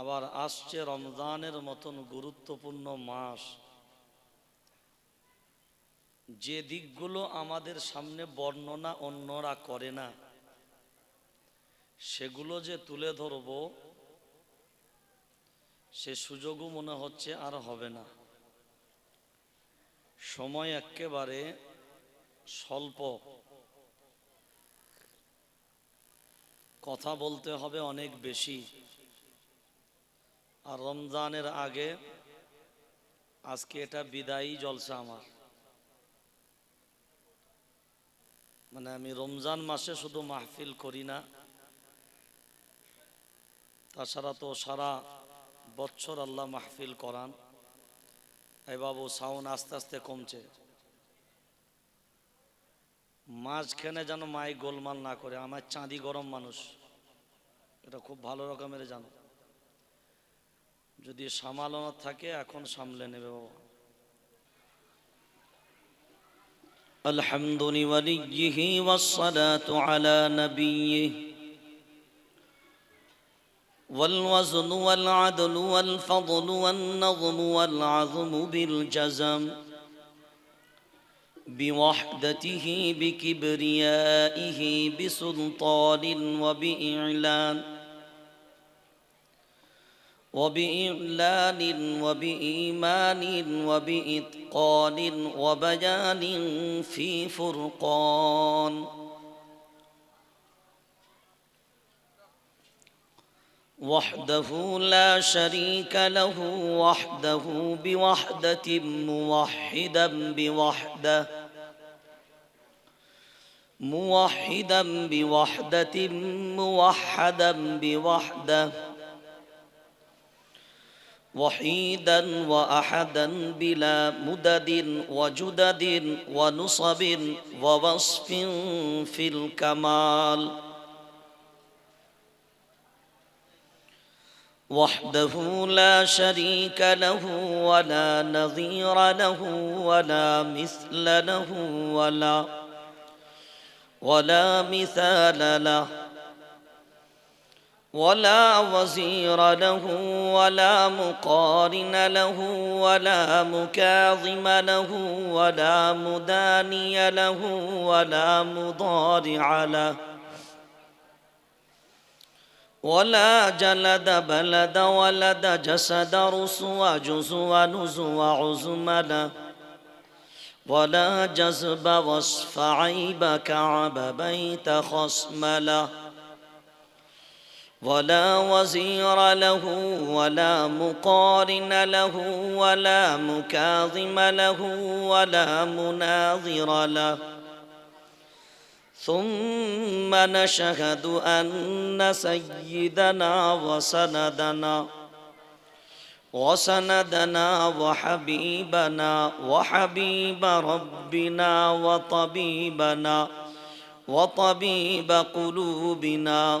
আবার আসছে রমজানের মতন গুরুত্বপূর্ণ মাস। যে দিকগুলো আমাদের সামনে বর্ণনা অন্যরা করে না, সেগুলো যে তুলে ধরব, সে সুযোগও মনে হচ্ছে আর হবে না। সময় একেবারে স্বল্প। কথা বলতে হবে অনেক বেশি। আর রমজানের আগে আজকে এটা বিদায়ী জলসা আমার। মানে আমি রমজান মাসে শুধু মাহফিল করি না, তাছাড়া তো সারা বছর আল্লাহ মাহফিল করান, এই বাবু সাউন্ড আস্তে আস্তে কমছে। মাঝখানে যেন মাই গোলমাল না করে, আমার চাঁদি গরম মানুষ, এটা খুব ভালো রকমের জানো। যদি সামালানো থাকে এখন সামলে নেবে বাবা الحمد لوليه والصلاة على نبيه والوزن والعدل والفضل والنظم والعظم بالجزم بوحدته بكبريائه بسلطان وبإعلان وبإعلان وبإيمان وبإتقان وبيان في فرقان. وحده لا شريك له وحده بوحدة موحدا بوحدة موحدا بوحدة موحدا بوحدة. وحيدا وأحدا بلا مدد وجدد ونصب ووصف في الكمال. وحده لا شريك له ولا نظير له ولا مثل له ولا ولا مثال له. ولا وزير له ولا مقارن له ولا مكاظم له ولا مداني له ولا مضارع له ولا جلد بلد ولد جسد رسو جزو نزو عزم له ولا جذب وصف عيب كعب بيت خصم له ولا وزير له ولا مقارن له ولا مكاظم له ولا مناظر له. ثم نشهد أن سيدنا وسندنا وسندنا وحبيبنا وحبيب ربنا وطبيبنا وطبيب قلوبنا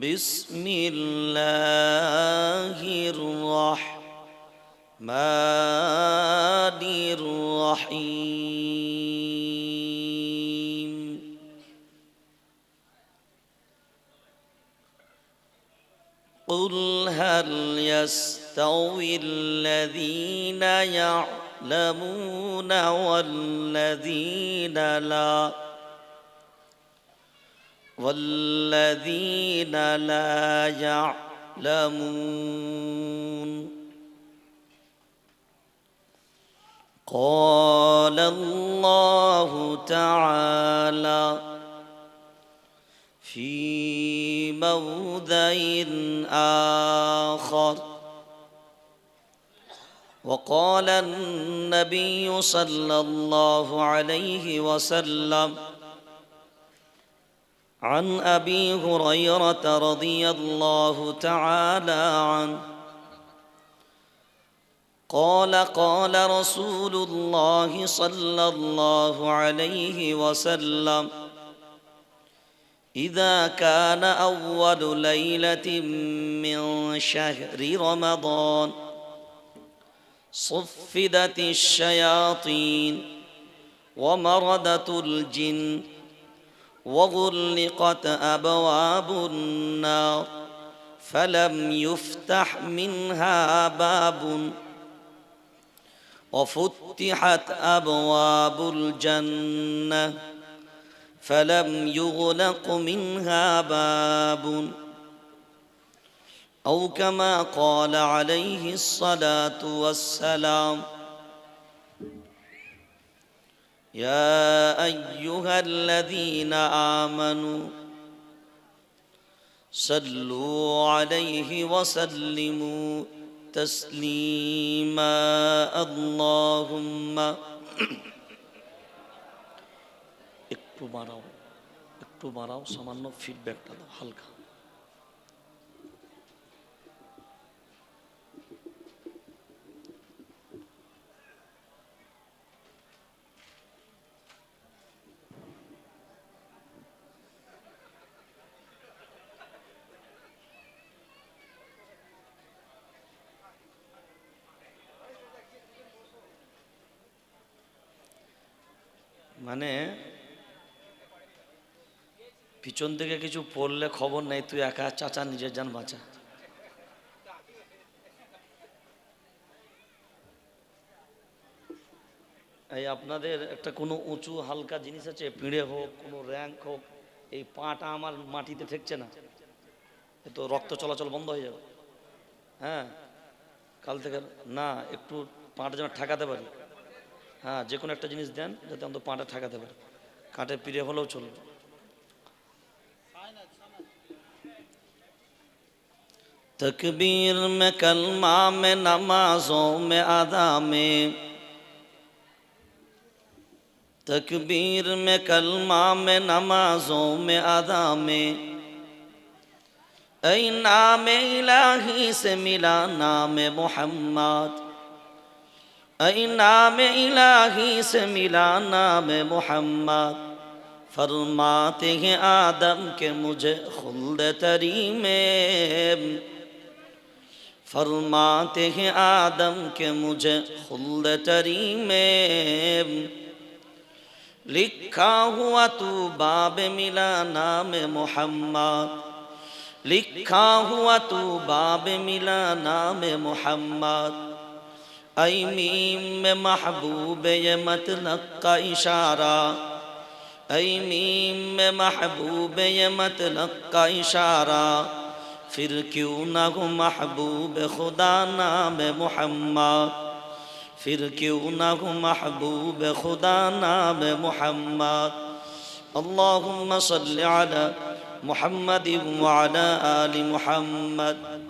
بسم الله الرحمن الرحيم. قل هل يستوي الذين يعلمون والذين لا والذين لا يعلمون. قال الله تعالى في موضع آخر. وقال النبي صلى الله عليه وسلم عن أبي هريرة رضي الله تعالى عنه. قال قال رسول الله صلى الله عليه وسلم إذا كان أول ليلة من شهر رمضان صفدت الشياطين ومردت الجن وغلقت أبواب النار فلم يفتح منها باب وفتحت أبواب الجنة فلم يغلق منها باب أو كما قال عليه الصلاة والسلام يا ايها الذين امنوا صلوا عليه وسلموا تسليما اللهم একটু বাড়াও একটু বাড়াও সামান্য ফিডব্যাকটা দাও হালকা মানে পিছন থেকে কিছু পড়লে খবর নেই, তুই একা, চাচা নিজের যান বাঁচা। এই আপনাদের একটা কোনো উঁচু, হালকা জিনিস আছে? পিঁড়ে হোক, কোনো র্যাঙ্ক হোক, এই পাটা আমার মাটিতে ঠেকছে না। এ তো রক্ত চলাচল বন্ধ হয়ে যাবে। হ্যাঁ কাল থেকে না, একটু পাটা যেন ঠেকাতে পারি। হ্যাঁ যে কোনো একটা জিনিস দেন যাতে অন্তত পাটা ঠেকাতে পারে কাঠে পিড়ে হলেও চলবে تکبیر میں کلمہ میں نمازوں میں ادا میں تکبیر میں کلمہ میں نمازوں میں ادا میں اے نام الہی سے ملا نام محمد اے نام الہی سے ملا نام محمد۔ فرماتے ہیں آدم کے مجھے خلد تری میں فرماتے ہیں آدم کے مجھے خلد تری میں لکھا ہوا تو باب ملا نام محمد۔ لکھا ہوا تو باب ملا نام محمد۔ اي ميم میں محبوب یہ مطلق کا اشارہ اے میں محبوب یہ مطلق کا اشارہ پھر کیوں نہ ہو محبوب خدا نام محمد پھر کیوں نہ ہو محبوب خدا نام محمد اللهم صل على محمد وعلى آل محمد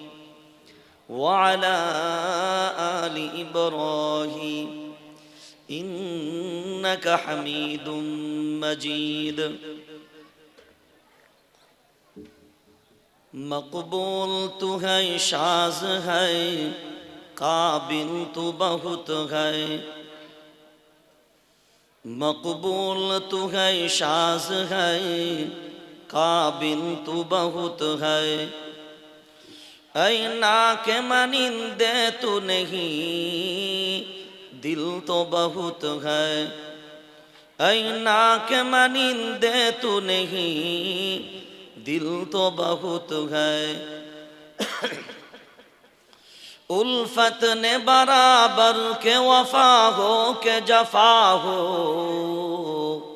وعلى آل إبراهيم إنك حميد مجيد مقبول تو ہے شاز ہے قابل تو بہت ہے مقبول تو ہے شاز ہے قابل تو بہت ہے اے کے کے منندے تو نہیں۔ دل تو بہت ہے۔ اے نا کے منندے تو نہیں۔ دل تو بہت ہے۔ الفت نے برابر کے وفا ہو کے جفا ہو۔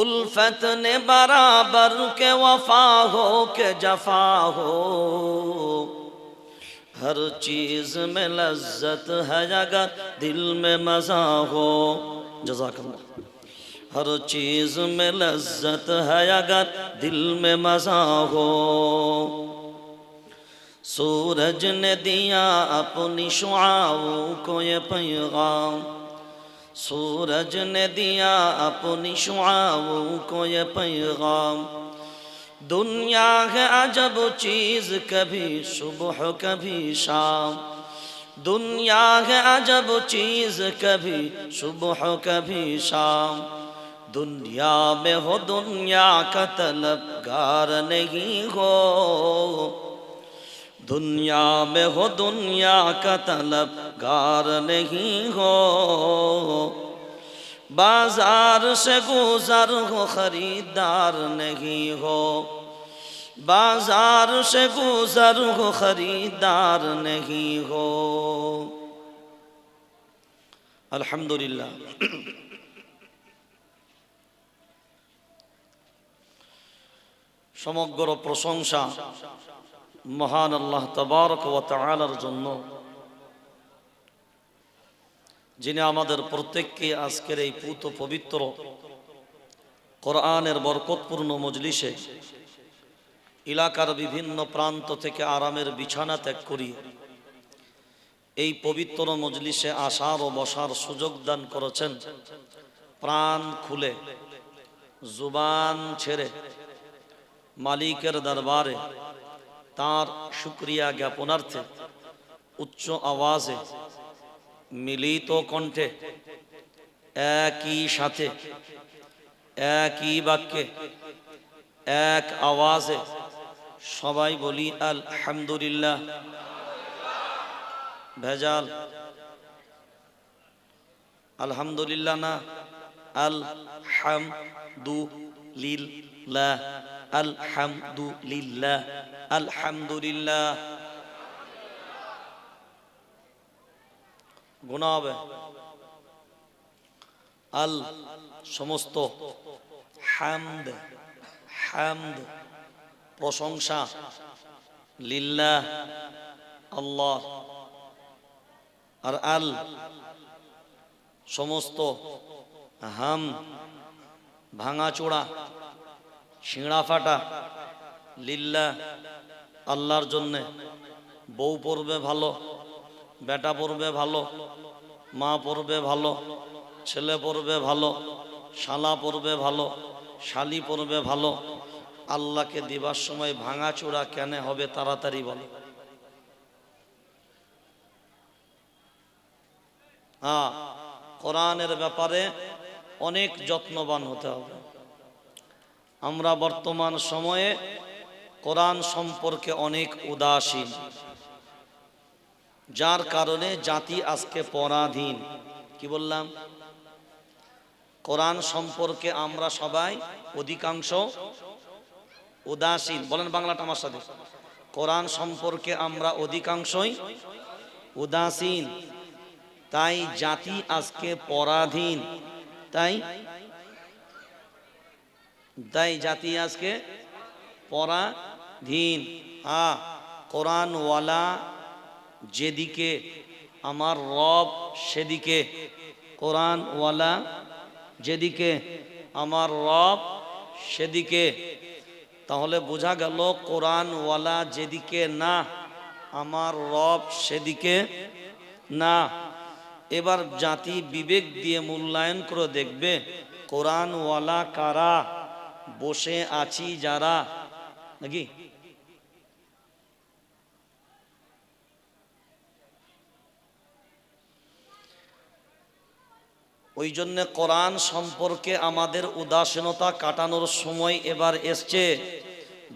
الفت نے برابر کے وفا ہو کے جفا ہو۔ ہر چیز میں لذت ہے اگر دل میں مزہ ہو۔ جزاک اللہ۔ ہر چیز میں لذت ہے اگر دل میں مزہ ہو۔ سورج نے دیا اپنی شعاؤں کو یہ پیغام۔ سورج نے دیا اپنی شعاؤں کو یہ پیغام۔ دنیا ہے عجب چیز، کبھی صبح، کبھی شام۔ دنیا ہے عجب چیز، کبھی صبح، کبھی شام۔ دنیا میں ہو، دنیا کا طلبگار نہیں ہو۔ दुनिया में हो दुनिया का तलबगार नहीं हो बाजार से गुजर हो खरीदार नहीं हो बाजार से गुजर हो खरीदार नहीं हो अल्हम्दुलिल्लाह সমগ্র প্রশংসা মহান আল্লাহ তবারক ও তালার জন্য, যিনি আমাদের প্রত্যেককে আজকের এই পুত পবিত্র কোরআনের বরকতপূর্ণ মজলিসে এলাকার বিভিন্ন প্রান্ত থেকে আরামের বিছানা ত্যাগ করি, এই পবিত্র মজলিসে আসার ও বসার সুযোগ দান করেছেন, প্রাণ খুলে জুবান ছেড়ে মালিকের দরবারে তার শুক্রিয়া জ্ঞাপনার্থে উচ্চ আওয়াজে মিলিত কণ্ঠে একই সাথে, একই বাক্যে, এক আওয়াজে সবাই বলি আলহামদুলিল্লাহ। ভেজাল। আলহামদুলিল্লাহ না আল হাম দু লিল আলহামদুলিল্লাহ আলহামদুলিল্লাহ। গুণা হবে। আল সমস্ত হামদ হামদ, প্রশংসা লিল্লাহ, আল্লাহ। আর আল সমস্ত হাম ভাঙাচোড়া শিঙড়া ফাটা। লিল্লা, আল্লাহর জন্যে। বউ পড়বে ভালো, বেটা পড়বে ভালো, মা পড়বে ভালো, ছেলে পড়বে ভালো, শালা পড়বে ভালো, শালি পড়বে ভালো। আল্লাহকে দিবার সময় ভাঙাচোড়া কেন হবে তাড়াতাড়ি বলো। হ্যাঁ কোরআনের ব্যাপারে অনেক যত্নবান হতে হবে। আমরা বর্তমান সময়ে কোরআন সম্পর্কে অনেক উদাসীন, যার কারণে জাতি আজকে পরাধীন। কি বললাম? কোরআন সম্পর্কে আমরা সবাই অধিকাংশ উদাসীন। বলেন বাংলাটা আমার সাথে। কোরআন সম্পর্কে আমরা অধিকাংশই উদাসীন। তাই জাতি আজকে পরাধীন। তাই তাই জাতি আজকে পরাধীন। হা কোরআনওয়ালা যেদিকে, আমার রব সেদিকে, কোরআনওয়ালা যেদিকে, আমার রব সেদিকে। তাহলে বোঝা গেল কোরআনওয়ালা যেদিকে না, আমার রব সেদিকে না। এবার জাতি বিবেক দিয়ে মূল্যায়ন করে দেখবে, কোরআনওয়ালা কারা? বসে আছি যারা। নাকি? ওই জন্য কোরআন সম্পর্কে আমাদের উদাসীনতা কাটানোর সময় এবার এসছে।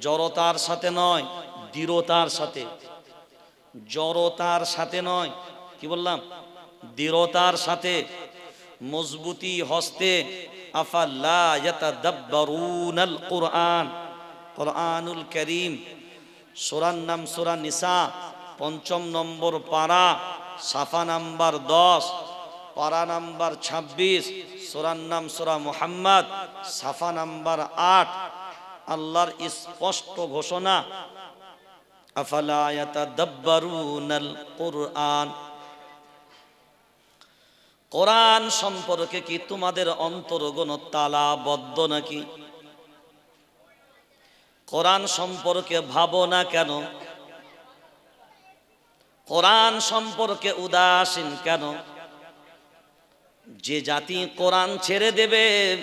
জড়তার সাথে নয়, দৃঢ়তার সাথে। জড়তার সাথে নয়, কি বললাম? দৃঢ়তার সাথে। মজবুতি হস্তে আফাল্লা ইয়াতাদাব্বারুনাল কুরআন কোরআনুল করিম, সোরার নাম সোরা নিসা, পঞ্চম নম্বর পারা, সাফা নাম্বার দশ, পারা নাম্বার ছাব্বিশ, সোরার নাম সোরা মোহাম্মদ, সাফা নাম্বার আট। আল্লাহর স্পষ্ট ঘোষণা আফালা ইয়াতাদাব্বারুনাল কুরআন কোরআন সম্পর্কে কি তোমাদের অন্তর অন্তরগণ তালাবদ্ধ নাকি? কোরআন সম্পর্কে ভাবো না কেন? কোরআন সম্পর্কে উদাসীন কেন? যে জাতি কোরআন ছেড়ে দেবে,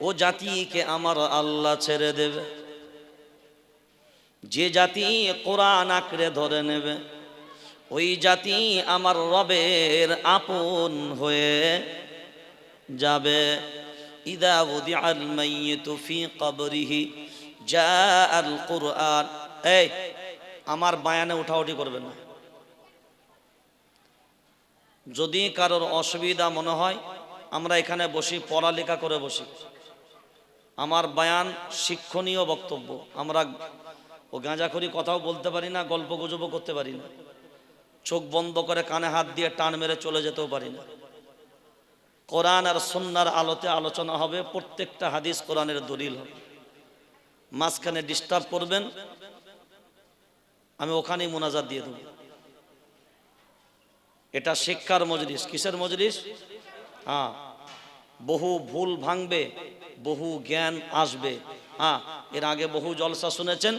ও জাতিকে আমার আল্লাহ ছেড়ে দেবে। যে জাতি কোরআন আঁকড়ে ধরে নেবে ওই জাতি আমার রবের আপন হয়ে যাবে। কবরিহি যা আমার বায়ানে উঠাউঠি করবেন না। যদি কারোর অসুবিধা মনে হয়, আমরা এখানে বসি, পড়ালেখা করে বসি। আমার বায়ান শিক্ষণীয় বক্তব্য। আমরা ও গাঁজাখড়ি কথাও বলতে পারি না গল্প গুজবও করতে পারি না। চোখ বন্ধ করে কানে হাত দিয়ে টান মেরে চলে যেতেও পারি না। কোরআন আর সন্ন্যার আলোতে আলোচনা হবে, প্রত্যেকটা হাদিস কোরআনের দলিল হবে। মাঝখানে ডিস্টার্ব করবেন, আমি ওখানেই মোনাজাত দিয়ে দেব। এটা শিক্ষার মজলিস, কিসের মজলিস? হ্যাঁ বহু ভুল ভাঙবে, বহু জ্ঞান আসবে। হ্যাঁ এর আগে বহু জলসা শুনেছেন,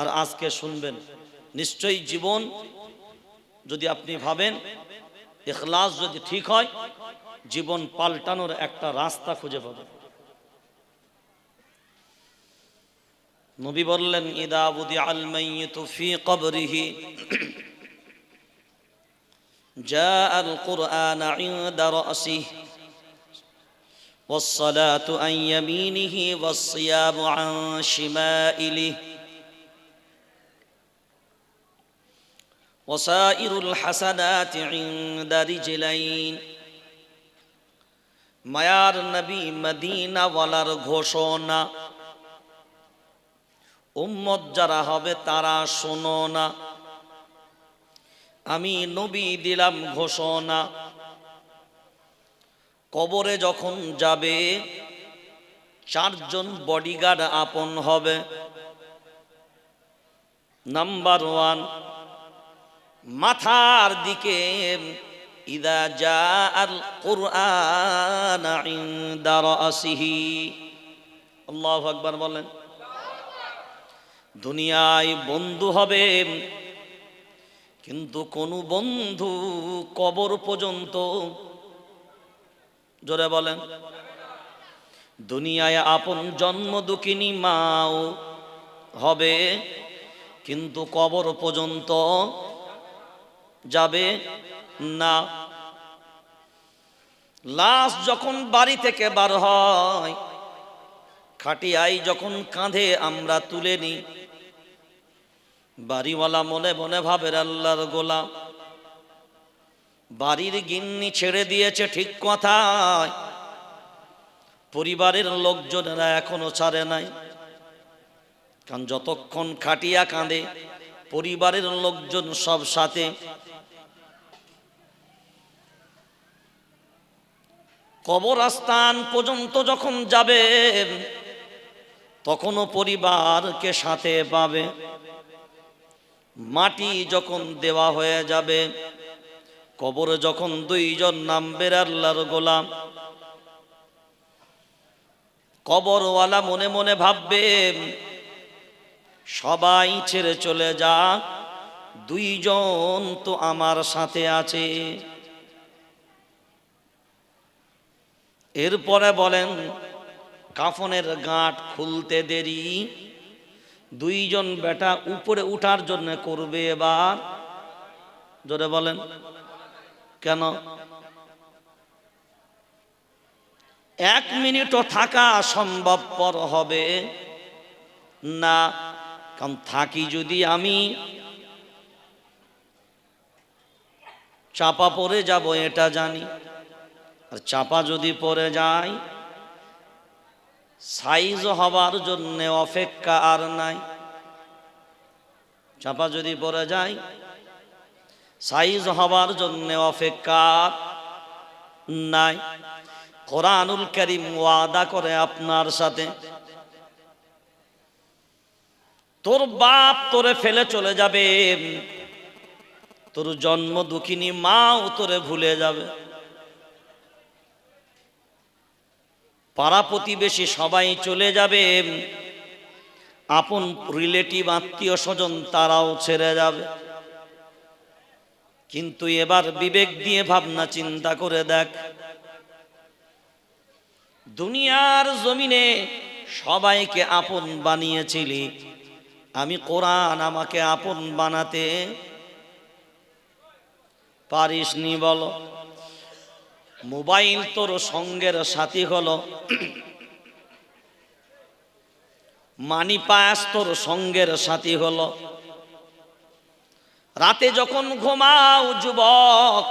আর আজকে শুনবেন। নিশ্চয়ই জীবন যদি আপনি ভাবেন এখলাস যদি ঠিক হয় জীবন পাল্টানোর একটা রাস্তা খুঁজে পাবেন নবী বললেন ইদা বুদি আল মাইয়িতু ফি কবরিহি جاء القرآن عند رأسه والصلاة عن يمينه والصيام عن شمائله ওসাইরুল হাসানাত ইনদা রিজলাইন মায়ার নবী মদিনাওয়ালার ঘোষণা। উম্মত যারা হবে তারা শোনো না। আমি নবী দিলাম ঘোষণা। কবরে যখন যাবে, চারজন বডিগার্ড আপন হবে। নাম্বার ওয়ান মাথার দিকে ইদা যা আল রাসিহি আল্লাহু আকবার বলেন। দুনিয়ায় বন্ধু হবে, কিন্তু কোন বন্ধু কবর পর্যন্ত, জোরে বলেন, দুনিয়ায় আপন জন্ম দুঃখিনী মাও হবে, কিন্তু কবর পর্যন্ত যাবে না। লাশ যখন বাড়ি থেকে বার হয়, খাটিয়াই যখন কাঁধে আমরা তুলে নিই, বাড়িওয়ালা মনে মনে ভাবের আল্লাহর গোলাম, বাড়ির গিন্নি ছেড়ে দিয়েছে ঠিক কথায়, পরিবারের লোকজনেরা এখনও ছাড়ে নাই। কারণ যতক্ষণ খাটিয়া কাঁদে, পরিবারের লোকজন সব সাথে কবরস্থান পর্যন্ত যখন যাবে, তখনও পরিবারকে সাথে পাবে। মাটি যখন দেওয়া হয়ে যাবে, কবরে যখন দুইজন নামবে আল্লাহর গোলাম, কবরওয়ালা মনে মনে ভাববে, সবাই ছেড়ে চলে যা, দুইজন তো আমার সাথে আছে। এরপরে বলেন, কাফনের গাঁট খুলতে দেরি, দুইজন বেটা উপরে উঠার জন্য করবে এবার। জোরে বলেন, কেন? এক মিনিটও থাকা সম্ভবপর হবে না, কারণ থাকি যদি আমি চাপা পড়ে যাব, এটা জানি। আর চাপা যদি পড়ে যায় সাইজ হবার জন্য অপেক্ষা আর নাই। চাপা যদি পড়ে যায় সাইজ হবার জন্য অপেক্ষা নাই। কোরআনুল করিম ওয়াদা করে আপনার সাথে, তোর বাপ তোরে ফেলে চলে যাবে, তোর জন্ম দুঃখিনী মাও তোরে ভুলে যাবে। পাড়া প্রতিবেশী সবাই চলে যাবে। আপন রিলেটিভ আত্মীয় স্বজন তারাও ছেড়ে যাবে। কিন্তু এবার বিবেক দিয়ে ভাবনা চিন্তা করে দেখ। দুনিয়ার জমিনে সবাইকে আপন বানিয়েছিলি। আমি কোরআন আমাকে আপন বানাতে পারিস নি বলো। মোবাইল তোর সঙ্গের সাথী হলো। মানি পাস তোর সঙ্গের সাথী হলো। রাতে যখন ঘুমাও যুবক,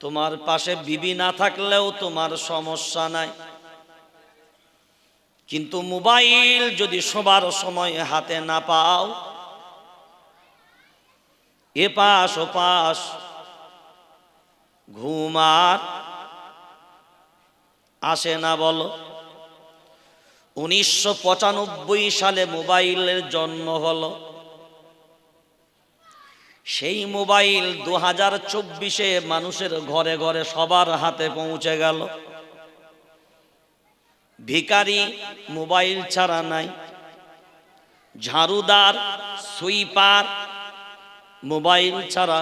তোমার পাশে বিবি না থাকলেও তোমার সমস্যা নাই। কিন্তু মোবাইল যদি সবার সময় হাতে না পাও, এ পাশ, ও পাশ ঘুমার আসে না বলো। উনিশশো পঁচানব্বই সালে মোবাইলের জন্ম হলো। সেই মোবাইল দু হাজার চব্বিশে মানুষের ঘরে ঘরে সবার হাতে পৌঁছে গেল। ভিকারি মোবাইল ছাড়া নাই। ঝাড়ুদার, সুইপার মোবাইল ছাড়া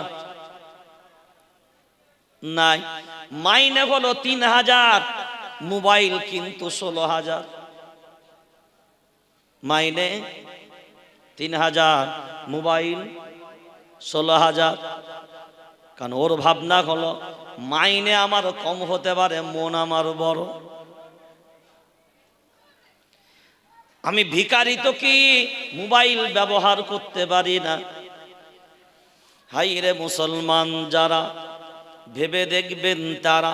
নাই। মাইনে হলো তিন হাজার, মোবাইল কিন্তু ষোলো হাজার। মাইনে তিন হাজার, মোবাইল ষোলো হাজার। কারণ ওর ভাবনা হলো, মাইনে আমার কম হতে পারে, মন আমার বড়। আমি ভিকারি তো কি মোবাইল ব্যবহার করতে পারি না? হাই রে মুসলমান যারা ভেবে দেখবেন তারা